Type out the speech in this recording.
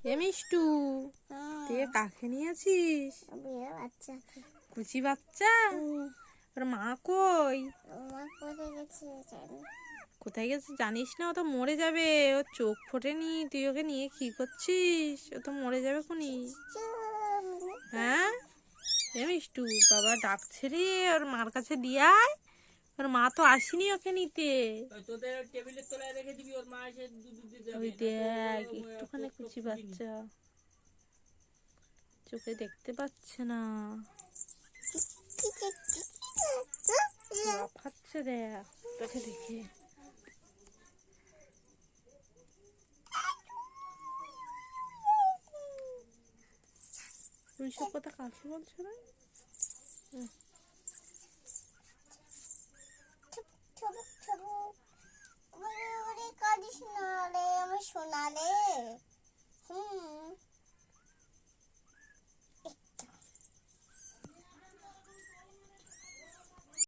এ মিষ্টু তুই কাকে নিয়েছিস? কুচি বাচ্চা? ওর মা কই? কোথায় গেছে জানিস না ও তো মরে যাবে। ওর চোখ ফোটেনি তুই ওকে নিয়ে কি করছিস? ও তো মরে যাবে খুনি। হ্যাঁ? এ মিষ্টু বাবা ডাকছে রে ওর মার কাছে দিয়ে আয়। ওর মা তো আসেনি ওকে নিতে। তোদের টেবিলের তলায় রেখে দিবি ওর মা এসে দুধ দিতে যাবে। ওই দেখ একটুখানি কুচি বাচ্চা। চোখে দেখতে পাচ্ছে না। লাফাচ্ছে দেখ তোকে দেখে। তুই সব কথা কাকে বলছো না? কাঁদিস রে আমার সোনা রে। Hmm.